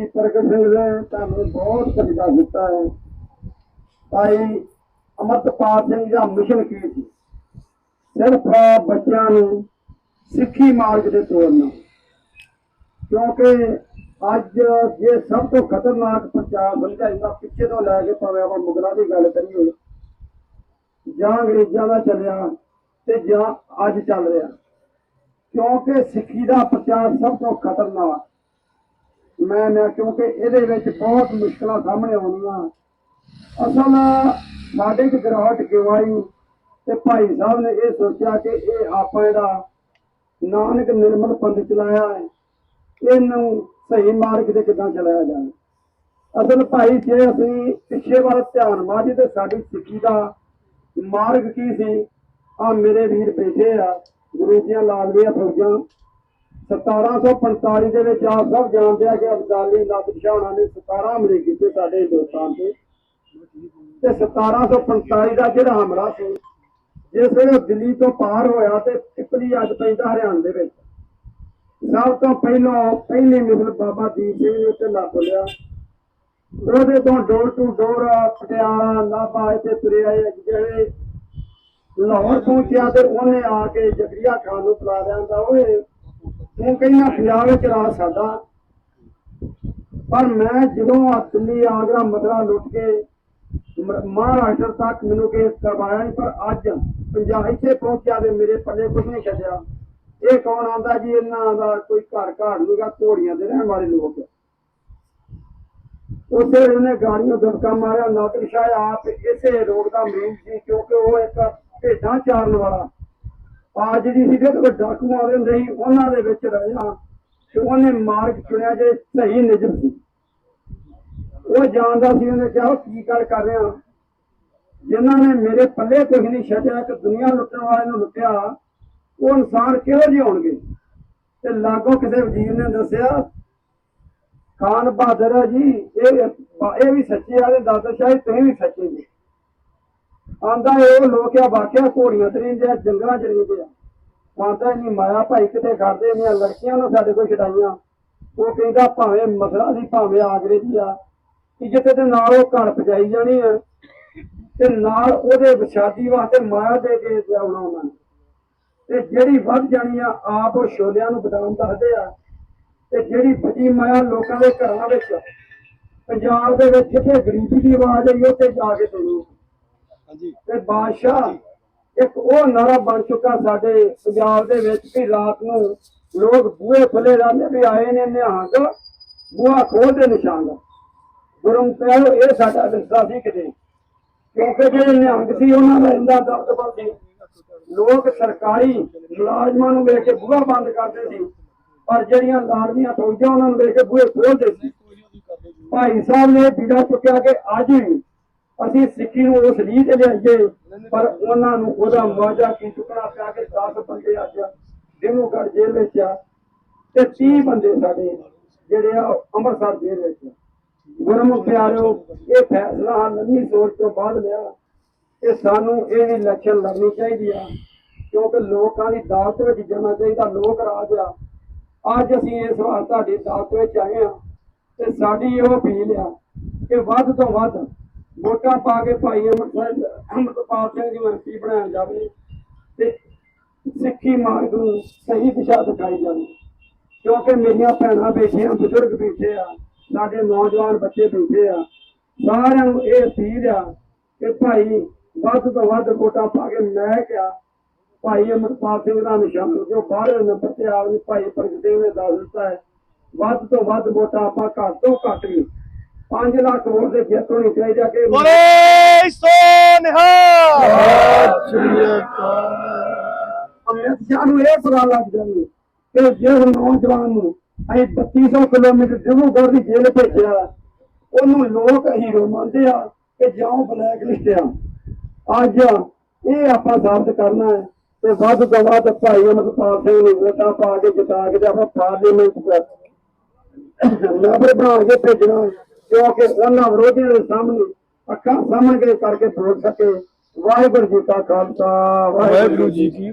ਭਾਈ ਪ੍ਰਗਟ ਸਿੰਘ ਨੇ ਤੁਹਾਨੂੰ ਬਹੁਤ ਸਜਦਾ ਦਿੱਤਾ ਹੈ। ਭਾਈ ਅਮਰਤਪਾਲ ਸਿੰਘ ਦਾ ਮਿਸ਼ਨ ਕੀ ਸੀ? ਸਿਰਫ ਬੱਚਿਆਂ ਨੂੰ ਸਿੱਖੀ ਮਾਰਗ ਤੇ ਤੋਰਨਾ। ਕਿਉਂਕਿ ਅੱਜ ਜੇ ਸਭ ਤੋਂ ਖਤਰਨਾਕ ਪ੍ਰਚਾਰ ਸਮਝਿਆ ਜਾਂਦਾ ਪਿੱਛੇ ਤੋਂ ਲੈ ਕੇ ਭਾਵੇਂ ਆਪਾਂ ਮੁਗਲਾਂ ਦੀ ਗੱਲ ਕਰੀਏ, ਜਾਂ ਅੰਗਰੇਜ਼ਾਂ ਦਾ ਚੱਲਿਆ, ਤੇ ਜਾਂ ਅੱਜ ਚੱਲ ਰਿਹਾ। ਕਿਉਂਕਿ ਸਿੱਖੀ ਦਾ ਪ੍ਰਚਾਰ ਸਭ ਤੋਂ ਖਤਰਨਾਕ ਮੈਂ ਨਾ, ਕਿਉਂਕਿ ਇਹਦੇ ਵਿੱਚ ਬਹੁਤ ਮੁਸ਼ਕਲਾਂ ਸਾਹਮਣੇ ਆਉਂਦੀਆਂ। ਅਸਲ ਸਾਡੇ ਚ ਗਰਾਹਟ ਕਿਉਂ ਆਈ ਤੇ ਭਾਈ ਸਾਹਿਬ ਨੇ ਇਹ ਸੋਚਿਆ ਕਿ ਇਹ ਆਪਾਂ ਇਹਦਾ ਨਾਨਕ ਨਿਰਮਲ ਪੰਥ ਚਲਾਇਆ ਹੈ, ਇਹਨੂੰ ਸਹੀ ਮਾਰਗ ਤੇ ਕਿੱਦਾਂ ਚਲਾਇਆ ਜਾਵੇ? ਅਸਲ ਭਾਈ, ਜੇ ਅਸੀਂ ਪਿੱਛੇ ਵੱਲ ਧਿਆਨ ਮਾਰੀ ਤੇ ਸਾਡੀ ਸਿੱਖੀ ਦਾ ਮਾਰਗ ਕੀ ਸੀ? ਆ ਮੇਰੇ ਵੀਰ ਬੈਠੇ ਆ, ਗੁਰੂ ਜੀਆਂ ਦੀਆਂ ਆ ਫੌਜਾਂ 1745 ਦੇ ਵਿੱਚ ਆਪ ਸਭ ਜਾਣਦੇ ਆ ਕਿ ਅਬਦਾਲੀ ਨਾਦਰ ਸ਼ਾਹਣਾ ਨੇ 17 ਹਮਲੇ ਕੀਤੇ ਸਾਡੇ ਹਿੰਦੁਸਤਾਨ ਤੇ ਤੇ 1745 ਦਾ ਜਿਹੜਾ ਹਮਲਾ ਸੀ, ਜਿਸ ਵੇਲੇ ਦਿੱਲੀ ਤੋਂ ਪਾਰ ਹੋਇਆ ਤੇ ਟਿੱਪਲੀ ਅੱਜ ਪੈਂਦਾ ਹਰਿਆਣੇ ਦੇ ਵਿੱਚ। ਸਭ ਤੋਂ ਪਹਿਲਾਂ ਪਹਿਲੀ ਮਿਸਲ ਬਾਬਾ ਦੀਪ ਸਿੰਘ ਨੇ ਉੱਤੇ ਲੱਗ ਲਿਆ ਉਹਦੇ ਤੋਂ door to door Patiala, Nabha ਇੱਥੇ ਤੁਰੇ ਜਿਹੜੇ ਲਾਹੌਰ ਪਹੁੰਚਿਆ ਤੇ ਉਹਨੇ ਆ ਕੇ ਜਗਰੀਆ ਖਾਨ ਨੂੰ ਬੁਲਾ ਲਿਆਂਦਾ ਓਏ ਤੂੰ ਕਹਿੰਦਾ, ਪੰਜਾਬ ਵਿੱਚ ਰਾਜ ਸਾਡਾ। ਪਰ ਮੈਂ ਜਦੋਂ ਦਿੱਲੀ, ਆਗਰਾ ਮਥੁਰਾ ਲੁੱਟ ਕੇ ਮਹਾਰਾਸ਼ਟਰ ਤੱਕ ਮੈਨੂੰ ਕੇਸ ਕਰਵਾਇਆ ਨਹੀਂ ਪਰ ਅੱਜ ਪੰਜਾਬ ਇੱਥੇ ਪਹੁੰਚਿਆ ਤੇ ਮੇਰੇ ਪੱਲੇ ਕੁਝ ਨਹੀਂ ਛੱਡਿਆ। ਇਹ ਕੌਣ ਆਂਦਾ ਜੀ? ਇਹਨਾਂ ਦਾ ਕੋਈ ਘਰ ਘਾੜ ਨਹੀਂਗਾ ਘੋੜੀਆਂ ਦੇ ਰਹਿਣ ਵਾਲੇ ਲੋਕ। ਉਸੇ ਉਹਨੇ ਗਾੜੀਆਂ ਦਬਕਾ ਮਾਰਿਆ ਨਾਦਰ ਸ਼ਾਹ ਆਪ ਇਸੇ ਰੋਡ ਦਾ ਮੇਨ ਸੀ, ਕਿਉਂਕਿ ਉਹ ਇੱਕ ਭੇਡਾਂ ਚਾਰਨ ਵਾਲਾ। ਆ ਜਿਹੜੀ ਸੀ ਤੇ ਕੋਈ ਡਾਕੂ ਹੁੰਦੇ ਸੀ, ਉਹਨਾਂ ਦੇ ਵਿੱਚ ਰਹਿਆ ਤੇ ਉਹਨੇ ਮਾਰਗ ਚੁਣਿਆ ਜੇ ਸਹੀ ਨਿਜਮ ਸੀ। ਉਹ ਜਾਣਦਾ ਸੀ, ਉਹਨੇ ਕਿਹਾ ਕੀ ਗੱਲ ਕਰ ਰਿਹਾ? ਜਿਨ੍ਹਾਂ ਨੇ ਮੇਰੇ ਪੱਲੇ ਕੁਝ ਨਹੀਂ ਛੱਡਿਆ ਕਿ ਦੁਨੀਆ ਲੁੱਟਣ ਵਾਲੇ ਨੂੰ ਲੁੱਟਿਆ, ਉਹ ਇਨਸਾਨ ਕਿਹੋ ਜਿਹੇ ਹੋਣਗੇ? ਤੇ ਲਾਗੋ ਕਿਸੇ ਵਜ਼ੀਰ ਨੇ ਦੱਸਿਆ, ਖਾਨ ਬਹਾਦਰ ਹੈ ਜੀ, ਇਹ ਇਹ ਵੀ ਸੱਚੇ ਆ ਤੇ ਦਾਦਾ ਸ਼ਾਹ, ਤੁਸੀਂ ਵੀ ਸੱਚੇ ਜੀ। ਆਂਦਾ ਇਹ ਲੋਕ ਆ, ਵਾਕਿਆ ਘੋੜੀਆਂ ਤੇ ਰਹਿੰਦੇ ਆ ਜੰਗਲਾਂ ਚ ਰਹਿੰਦੇ ਆ। ਆਂਦਾ ਨਹੀਂ, ਮਾਇਆ ਭਾਈ ਕਿਤੇ ਕਰਦੇ ਨੇ ਲੜਕੀਆਂ ਨੂੰ ਸਾਡੇ ਕੋਲ ਛਡਾਈਆਂ। ਉਹ ਕਹਿੰਦਾ ਭਾਵੇਂ ਮਸਲਾ ਦੀ ਭਾਵੇਂ ਆਗਰੇ ਦੀ ਆ। ਇੱਜ਼ਤ ਦੇ ਨਾਲ ਉਹ ਘਰ ਪਜਾਈ ਜਾਣੀ ਆ, ਤੇ ਨਾਲ ਉਹਦੇ ਵਿਸ਼ਾਦੀ ਵਾਸਤੇ ਮਾਇਆ ਦੇ ਕੇ ਜਾਉਣਾ ਉਹਨਾਂ ਨੇ। ਤੇ ਜਿਹੜੀ ਵੱਧ ਜਾਣੀ ਆ, ਆਪ ਉਹ ਛੋਲਿਆਂ ਨੂੰ ਬਦਾਮ ਦੱਸਦੇ ਆ। ਤੇ ਜਿਹੜੀ ਫਜੀ ਮਾਇਆ ਲੋਕਾਂ ਦੇ ਘਰਾਂ ਵਿੱਚ, ਪੰਜਾਬ ਦੇ ਵਿੱਚ ਜਿੱਥੇ ਗਰੀਬੀ ਦੀ ਆਵਾਜ਼ ਆਈ, ਉੱਥੇ ਜਾ ਕੇ ਸੁਣੋ। ਤੇ ਬਾਦਸ਼ਾਹ ਇੱਕ ਉਹ ਨਾਰਾ ਬਣ ਚੁੱਕਾ ਸਾਡੇ ਪੰਜਾਬ ਦੇ ਵਿੱਚ ਕਿ ਰਾਤ ਨੂੰ ਲੋਕ ਬੂਹੇ ਖੁੱਲੇ ਰਹਿੰਦੇ ਵੀ ਆਏ ਨੇ ਨਿਹੰਗ, ਬੂਹਾ ਖੋਲਦੇ ਨਿਸ਼ਾਨ। ਗੁਰੂ ਪਿਆਰੋ ਇਹ ਸਾਡਾ ਵਿਰਸਾ ਸੀ ਕਿਤੇ। ਕਿਉਂਕਿ ਜਿਹੜੇ ਨਿਹੰਗ ਸੀ, ਉਹਨਾਂ ਦਾ ਇੰਦਾ ਦਬਦਬਾ ਸੀ ਲੋਕ ਸਰਕਾਰੀ ਮੁਲਾਜ਼ਮਾਂ ਨੂੰ ਵੇਖ ਕੇ ਬੂਹਾ ਬੰਦ ਕਰਦੇ ਸੀ। ਪਰ ਜਿਹੜੀਆਂ ਲਾੜੀਆਂ ਫੌਜਾਂ, ਉਹਨਾਂ ਨੂੰ ਵੇਖ ਕੇ ਬੂਹੇ ਖੋਲਦੇ ਸੀ। ਭਾਈ ਸਾਹਿਬ ਨੇ ਬੀੜਾ ਚੁੱਕਿਆ ਕਿ ਅੱਜ ਵੀ ਅਸੀਂ ਸਿੱਖੀ ਨੂੰ ਉਸ ਲੀਹ ਤੇ ਲਿਆਈਏ, ਪਰ ਉਹਨਾਂ ਨੂੰ ਉਹਦਾ ਮੁਆਵਜ਼ਾ ਕੀ ਚੁੱਕਣਾ ਪਿਆ ਕਿ 10 ਬੰਦੇ ਅੱਜ ਦਿਨੂਗੜ ਜੇਲ੍ਹ ਵਿੱਚ ਆ ਤੇ 30 ਬੰਦੇ ਸਾਡੇ ਜਿਹੜੇ ਆ ਅੰਮ੍ਰਿਤਸਰ ਜੇਲ੍ਹ ਵਿੱਚ ਗੁਰਮੁਖ ਪਿਆਰਿਓ, ਇਹ ਫੈਸਲਾ ਲੰਮੀ ਸੋਚ ਤੋਂ ਬਾਅਦ ਲਿਆ ਕਿ ਸਾਨੂੰ ਇਹ ਵੀ ਇਲੈਕਸ਼ਨ ਲੜਨੀ ਚਾਹੀਦੀ ਆ, ਕਿਉਂਕਿ ਲੋਕਾਂ ਦੀ ਦਾਲਤ ਵਿੱਚ ਜਾਣਾ ਚਾਹੀਦਾ, ਲੋਕ ਰਾਜ ਆ। ਅੱਜ ਅਸੀਂ ਇਸ ਵਾਰ ਤੁਹਾਡੀ ਦਾਲਤ ਵਿੱਚ ਆਏ ਆ ਤੇ ਸਾਡੀ ਇਹ ਅਪੀਲ ਆ ਕਿ ਵੱਧ ਤੋਂ ਵੱਧ ਵੋਟਾਂ ਪਾ ਕੇ ਭਾਈ ਅਮਰਪਾਲ ਸਿੰਘ ਨੂੰ ਐਮਪੀ ਬਣਾਇਆ ਜਾਵੇ ਤੇ ਸਿੱਖੀ ਮਾਰਗ ਨੂੰ ਸਹੀ ਦਿਸ਼ਾ ਦਿਖਾਈ ਜਾਵੇ। ਕਿਉਂਕਿ ਮੇਰੀਆਂ ਭੈਣਾਂ ਬੈਠੀਆਂ, ਬਜ਼ੁਰਗ ਬੈਠੇ ਆ, ਸਾਡੇ ਨੌਜਵਾਨ ਬੱਚੇ ਬੈਠੇ ਆ, ਸਾਰਿਆਂ ਨੂੰ ਇਹ ਅਪੀਲ ਆ ਕਿ ਭਾਈ ਵੱਧ ਤੋਂ ਵੱਧ ਵੋਟਾਂ ਪਾ ਕੇ ਮੈਂ ਕਿਹਾ, ਭਾਈ ਅਮਰਪਾਲ ਸਿੰਘ ਦਾ ਨਿਸ਼ਾਨ ਜੋ ਬਾਹਰ ਨੰਬਰ ਤੇ ਆਪ ਭਾਈ ਪ੍ਰਗਟ ਨੇ ਦੱਸ ਦਿੱਤਾ ਹੈ, ਵੱਧ ਤੋਂ ਵੱਧ ਵੋਟਾਂ ਆਪਾਂ ਘੱਟ ਤੋਂ ਘੱਟ ਵੀ 5 ਲੱਖ ਵੋਟ ਦੇ ਜਿੱਤ ਹੋਣੀ ਚਾਹੀਦੀ ਆ ਕਿ ਬੋਲੇ ਸੋ ਨਿਹਾਲ। ਅਮਿਤ ਸ਼ਾਹ ਨੂੰ ਇਹ ਪਤਾ ਲੱਗ ਜਾਵੇ ਕਿ ਜਿਸ ਨੌਜਵਾਨ ਨੂੰ ਅਸੀਂ 3200 ਕਿਲੋਮੀਟਰ ਡਿਬਰੂਗੜ੍ਹ ਦੀ ਜੇਲ੍ਹ ਭੇਜਿਆ ਉਹਨੂੰ ਲੋਕ ਹੀਰੋ ਮੰਨਦੇ ਆ ਕਿ ਜਿਉਂ ਬਲੈਕ ਲਿਸਟ ਆ। ਅੱਜ ਇਹ ਆਪਾਂ ਸਾਬਤ ਕਰਨਾ ਹੈ ਤੇ ਵੱਧ ਤੋਂ ਵੱਧ ਭਾਈ ਅਮਰਪਾਲ ਸਿੰਘ ਨੂੰ ਵੋਟਾਂ ਪਾ ਕੇ ਜਿਤਾ ਕੇ ਆਪਾਂ ਪਾਰਲੀਮੈਂਟ ਚ ਨੰਬਰ ਬਣਾ ਕੇ ਭੇਜਣਾ ਕਿਉਂਕਿ ਉਹਨਾਂ ਵਿਰੋਧੀਆਂ ਦੇ ਸਾਹਮਣੇ ਅੱਖਾਂ ਸਾਹਮਣੇ ਕਰਕੇ ਬੋਲ ਸਕੇ। ਵਾਹਿਗੁਰੂ ਜੀ ਕਾ ਖਾਲਸਾ, ਵਾਹਿਗੁਰੂ ਜੀ ਕੀ